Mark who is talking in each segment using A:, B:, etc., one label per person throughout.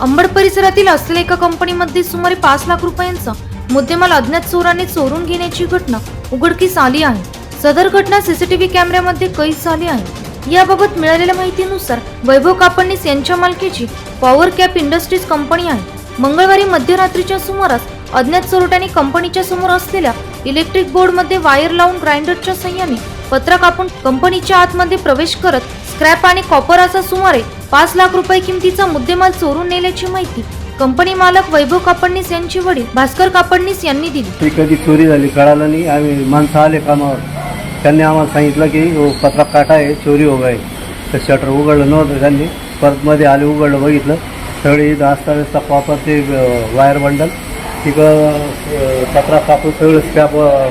A: अंबड परिसरातील असलेल्या एका कंपनीमध्ये सुमारे पाच लाख रुपयांचा मुद्देमाल अज्ञात चोराने चोरून घेण्याची घटना उघडकीस आली आहे. सदर घटना सीसीटीव्ही कॅमेऱ्यामध्ये कैद झाली आहे. याबाबत मिळालेल्या माहितीनुसार वैभव कापडणीस यांच्या मालकीची पॉवर कॅप इंडस्ट्रीज कंपनी आहे. मंगळवारी मध्यरात्रीच्या सुमारास अज्ञात चोरट्यांनी कंपनीच्या समोर असलेल्या इलेक्ट्रिक बोर्डमध्ये वायर लावून ग्राइंडरच्या सहाय्याने पत्रा कापून कंपनीच्या आतमध्ये प्रवेश करत स्क्रॅप आणि कॉपराचा सुमारे पाच लाख रुपये किमतीचा मुद्देमाल चोरून नेल्याची माहिती कंपनी मालक वैभव कापडणीस यांचे वडील भास्कर कापडणीस यांनी दिली.
B: ती कधी चोरी झाली कळालं नाही. आम्ही माणसं आले कामावर. त्यांनी आम्हाला सांगितलं की "ओ, पत्रा काटा आहे चोरी हो गए. तर शटर उघडलं नव्हतं त्यांनी. परत मध्ये आले उघडलं बघितलं. सगळे इथं कॉपर ते वायर बंडल तिकडं कचरा कापून सगळं स्क्रॅप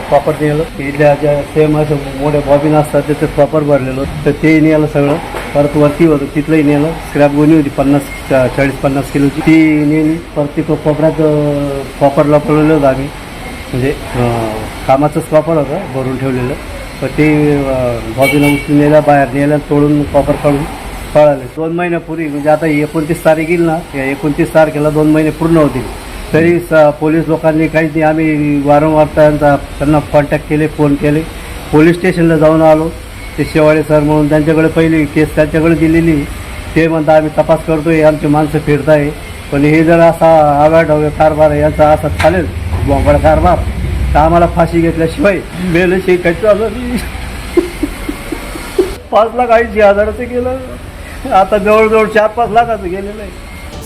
B: प्रॉपर नेलं. इथल्या ज्या सेम असं मोठे बॉबिन असतात ते प्रॉपर भरलेलं. तर ते नेलं सगळं. परत वरती होतं तिथलंही नेलं. स्क्रॅप गोणी होती पन्नास चाळीस पन्नास किलोची. ती नेली. परत तिथं कोपऱ्यात प्रॉपर कॉपर लपवलेलं होतं आम्ही. म्हणजे कामाचंच प्रॉपर होतं भरून ठेवलेलं. तर ते बॉबीनं उचलून नेलं बाहेर नेलं तोडून प्रॉपर काढून पळाले. दोन महिन्यापूर्वी म्हणजे आता एकोणतीस तारीख येईल ना या एकोणतीस तारखेला दोन महिने पूर्ण होतील. तरी स पोलीस लोकांनी काहीच नाही आम्ही वारंवार त्यांचा त्यांना कॉन्टॅक्ट केले फोन केले. पोलीस स्टेशनला जाऊन आलो. ते शेवाळे सर म्हणून त्यांच्याकडे पहिली केस त्यांच्याकडे दिलेली. ते म्हणता आम्ही तपास करतो आहे आमची माणसं फिरताय पण हे जर असा आवाढव्य कारभार आहे, याचा असा चालेल. बोंबड कारभार. तर आम्हाला फाशी घेतल्याशिवाय मेलं शिकायचं आलं पाच लाख ऐंशी हजाराचं गेलं. आता जवळजवळ चार पाच लाखाचं गेलेलं आहे.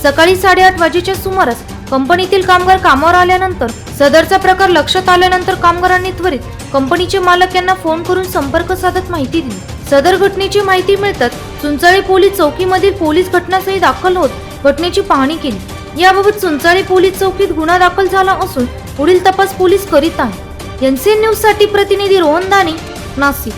A: सकाळी साडेआठ वाजेच्या सुमारास कंपनीतील कामगार कामावर आल्यानंतर सदरचा प्रकार लक्षात आल्यानंतर कामगारांनी त्वरित कंपनीचे मालक यांना फोन करून संपर्क साधत माहिती दिली. सदर घटनेची माहिती मिळताच चुंचाळी पोलीस चौकीमधील पोलीस घटनास्थळी दाखल होत घटनेची पाहणी केली. याबाबत चुंचाळी पोलीस चौकीत गुन्हा दाखल झाला असून पुढील तपास पोलीस करीत आहे एनसीएन न्यूजसाठी प्रतिनिधी रोहन दाने नाशिक.